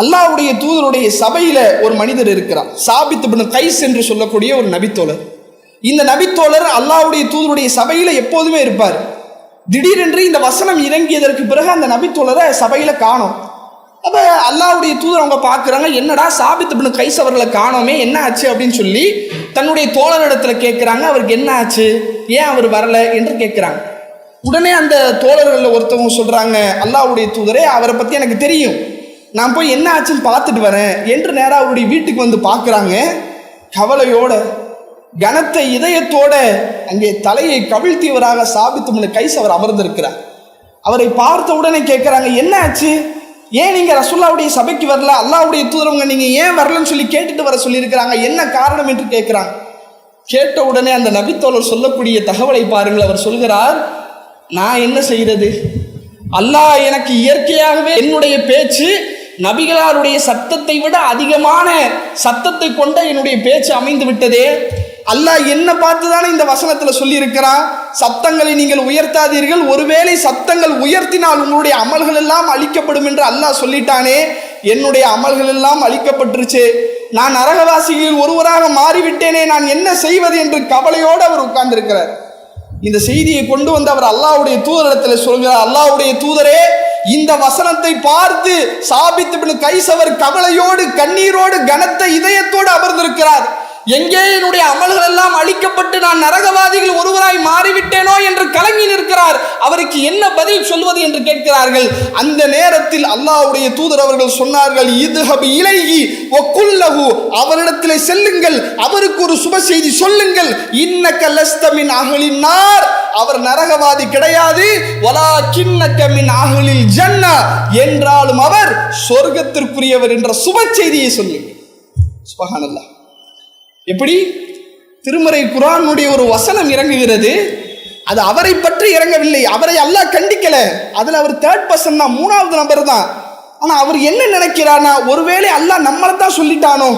அல்லாவுடைய தூதருடைய சபையில ஒரு மனிதர் இருக்கிறார். சாபித் பின் கைஸ் என்று சொல்லக்கூடிய ஒரு நபித்தோழர். இந்த நபித்தோழர் அல்லாவுடைய தூதருடைய சபையில எப்போதுமே இருப்பார். திடீரென்று இந்த வசனம் இறங்கியதற்கு பிறகு அந்த நபித்தோழரை சபையில காணோம். அப்ப அல்லாவுடைய தூதர் அவங்க பார்க்குறாங்க என்னடா சாபித் பின் கைஸ் அவர்களை காணோமே என்ன ஆச்சு? அப்படின்னு சொல்லி தன்னுடைய தோழரிடத்துல கேட்குறாங்க அவருக்கு என்ன ஆச்சு? ஏன் அவர் வரல? என்று கேட்குறாங்க உடனே அந்த தோழர்களில் ஒருத்தவங்க சொல்றாங்க அல்லாவுடைய தூதரே அவரை பத்தி எனக்கு தெரியும். நான் போய் என்ன ஆச்சுன்னு பார்த்துட்டு வரேன் என்று நேராக அவருடைய வீட்டுக்கு வந்து பார்க்குறாங்க. கவலையோட கனத்த இதயத்தோட அங்கே தலையை கவிழ்த்தியவராக சாபித்து கைஸ் அவர் அமர்ந்திருக்கிறார். அவரை பார்த்த உடனே கேட்குறாங்க என்ன ஆச்சு? ஏன் நீங்கள் ரசுல்லாவுடைய சபைக்கு வரல? அல்லாவுடைய தூதரவங்க நீங்கள் ஏன் வரலன்னு சொல்லி கேட்டுட்டு வர சொல்லியிருக்கிறாங்க. என்ன காரணம் என்று கேட்குறாங்க. கேட்ட உடனே அந்த நபித்தோழர் சொல்லக்கூடிய தகவலை பாருங்கள். அவர் சொல்கிறார் நான் என்ன செய்கிறது அல்லாஹ் எனக்கு இயற்கையாகவே என்னுடைய பேச்சு நபிகளாருடைய சத்தத்தை விட அதிகமான சத்தத்தை கொண்ட என்னுடைய பேச்சு அமைந்து விட்டதே. அல்லாஹ் என்ன பார்த்து தானே இந்த வசனத்தில் சொல்லியிருக்கிறான் சத்தங்களை நீங்கள் உயர்த்தாதீர்கள். ஒருவேளை சத்தங்கள் உயர்த்தினால் உங்களுடைய அமல்கள் எல்லாம் அழிக்கப்படும் என்று அல்லாஹ் சொல்லிட்டானே. என்னுடைய அமல்கள் எல்லாம் அழிக்கப்பட்டுருச்சு. நான் நரகவாசிகளில் ஒருவராக மாறிவிட்டேனே. நான் என்ன செய்வது என்று கவலையோடு அவர் உட்கார்ந்திருக்கிறார். இந்த செய்தியை கொண்டு வந்து அவர் அல்லாவுடைய தூதரிடத்தில் சொல்கிறார். அல்லாவுடைய தூதரே இந்த வசனத்தை பார்த்து சாபித்து கைசவர் கவலையோடு கண்ணீரோடு கனத்த இதயத்தோடு அமர்ந்திருக்கிறார். எங்கே என்னுடைய அமல்கள் எல்லாம் அழிக்கப்பட்டு நான் நரகவாதிகள் ஒருவராய் மாறிவிட்டு என்று கலங்கி நிற்கிறார். அவருக்கு என்ன பதில் சொல்வது என்று கேட்கிறார்கள். அந்த நேரத்தில் அல்லாஹ்வுடைய தூதர் அவர்கள் சொன்னார்கள் இது இலகி ஒக்குல்லகு அவரிடத்தில் செல்லுங்கள். அவருக்கு ஒரு சுப செய்தி சொல்லுங்கள். இன்னக்க லஸ்தமின் அகலினார் அவர் நரகவாதி கிடையாது. வலா கிண்ணக்க மின் அகலில் ஜன்னா. என்றாலும் அவர் சொர்க்கத்திற்குரியவர் என்ற சுப செய்தியை சொல்லுங்கள். சுபஹானல்லாஹ். எப்படி? திருமறை குரானுடைய ஒரு வசனம் இறங்குகிறது. அது அவரை பற்றி இறங்கவில்லை. அவரை அல்லாஹ் கண்டிக்கல. அதுல அவர் தேர்ட் பர்சன் தான் மூணாவது நபர் தான். ஆனா அவர் என்ன நினைக்கிறார்னா ஒருவேளை அல்லாஹ் நம்மளை தான் சொல்லிட்டானோ?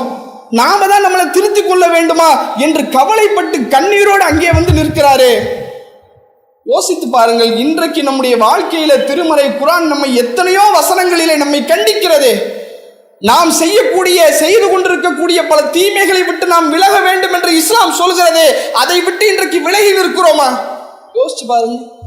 நாம தான் நம்மளை திருத்திக் கொள்ள வேண்டுமா? என்று கவலைப்பட்டு கண்ணீரோடு அங்கே வந்து நிற்கிறாரே. யோசித்து பாருங்கள் இன்றைக்கு நம்முடைய வாழ்க்கையில திருமறை குரான் நம்மை எத்தனையோ வசனங்களிலே நம்மை கண்டிக்கிறதே. நாம் செய்யக்கூடிய செய்து கொண்டிருக்கக்கூடிய பல தீமைகளை விட்டு நாம் விலக வேண்டும் என்று இஸ்லாம் சொல்கிறது அதை விட்டு இன்றைக்கு விலகி நிற்கிறோமா? Coast Valley